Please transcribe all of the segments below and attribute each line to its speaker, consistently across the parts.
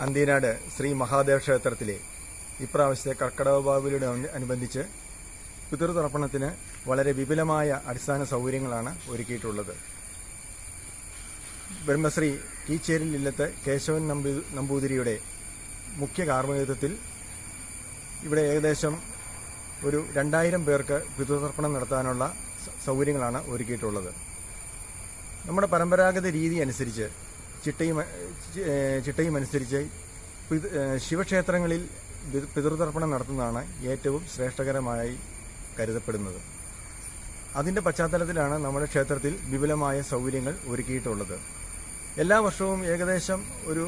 Speaker 1: നന്ദിനാട് ശ്രീ മഹാദേവ ക്ഷേത്രത്തിലെ ഇപ്രാവശ്യത്തെ കർക്കടക ബാബുലിയുടെ അനുബന്ധിച്ച് പിതൃതർപ്പണത്തിന് വളരെ വിപുലമായ അടിസ്ഥാന സൗകര്യങ്ങളാണ് ഒരുക്കിയിട്ടുള്ളത്. ബ്രഹ്മശ്രീ കീച്ചേരിൽ ഇല്ലത്ത് കേശവൻ നമ്പൂ നമ്പൂതിരിയുടെ മുഖ്യ കാർമ്മികത്വത്തിൽ ഇവിടെ ഏകദേശം ഒരു രണ്ടായിരം പേർക്ക് പിതൃതർപ്പണം നടത്താനുള്ള സൗകര്യങ്ങളാണ് ഒരുക്കിയിട്ടുള്ളത്. നമ്മുടെ പരമ്പരാഗത രീതി അനുസരിച്ച് ചിട്ടയും ചിട്ടയും അനുസരിച്ച് ശിവക്ഷേത്രങ്ങളിൽ പിതൃതർപ്പണം നടത്തുന്നതാണ് ഏറ്റവും ശ്രേഷ്ഠകരമായി കരുതപ്പെടുന്നത്. അതിന്റെ പശ്ചാത്തലത്തിലാണ് നമ്മുടെ ക്ഷേത്രത്തിൽ വിപുലമായ സൗകര്യങ്ങൾ ഒരുക്കിയിട്ടുള്ളത്. എല്ലാ വർഷവും ഏകദേശം ഒരു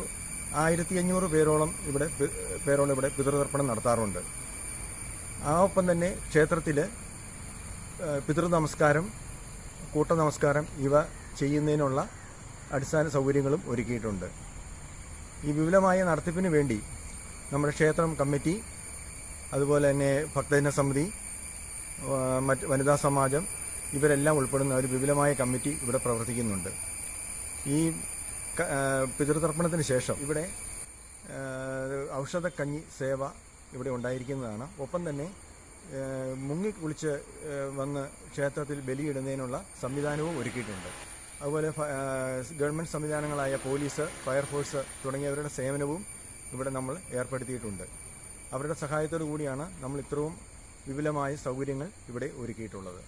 Speaker 1: ആയിരത്തി അഞ്ഞൂറ് പേരോളം ഇവിടെ പേരോളം ഇവിടെ പിതൃതർപ്പണം നടത്താറുണ്ട്. ആ ഒപ്പം തന്നെ ക്ഷേത്രത്തിൽ പിതൃ നമസ്കാരം കൂട്ട നമസ്കാരം ഇവ ചെയ്യുന്നതിനുള്ള അടിസ്ഥാന സൗകര്യങ്ങളും ഒരുക്കിയിട്ടുണ്ട്. ഈ വിപുലമായ നടത്തിപ്പിന് വേണ്ടി നമ്മുടെ ക്ഷേത്രം കമ്മിറ്റി അതുപോലെ തന്നെ ഭക്തജന സമിതി മറ്റ് വനിതാ സമാജം ഇവരെല്ലാം ഉൾപ്പെടുന്ന ഒരു വിപുലമായ കമ്മിറ്റി ഇവിടെ പ്രവർത്തിക്കുന്നുണ്ട്. ഈ പിതൃതർപ്പണത്തിന് ശേഷം ഇവിടെ ഔഷധക്കഞ്ഞി സേവ ഇവിടെ ഉണ്ടായിരിക്കുന്നതാണ്. ഒപ്പം തന്നെ മുങ്ങി കുളിച്ച് വന്ന് ക്ഷേത്രത്തിൽ ബലിയിടുന്നതിനുള്ള സംവിധാനവും ഒരുക്കിയിട്ടുണ്ട്. അതുപോലെ ഗവൺമെന്റ് സംവിധാനങ്ങളായ പോലീസ് ഫയർഫോഴ്സ് തുടങ്ങിയവരുടെ സേവനവും ഇവിടെ നമ്മൾ ഏർപ്പെടുത്തിയിട്ടുണ്ട്. അവരുടെ സഹായത്തോടു കൂടിയാണ് നമ്മൾ ഇത്രയും വിപുലമായ സൗകര്യങ്ങൾ ഇവിടെ ഒരുക്കിയിട്ടുള്ളത്.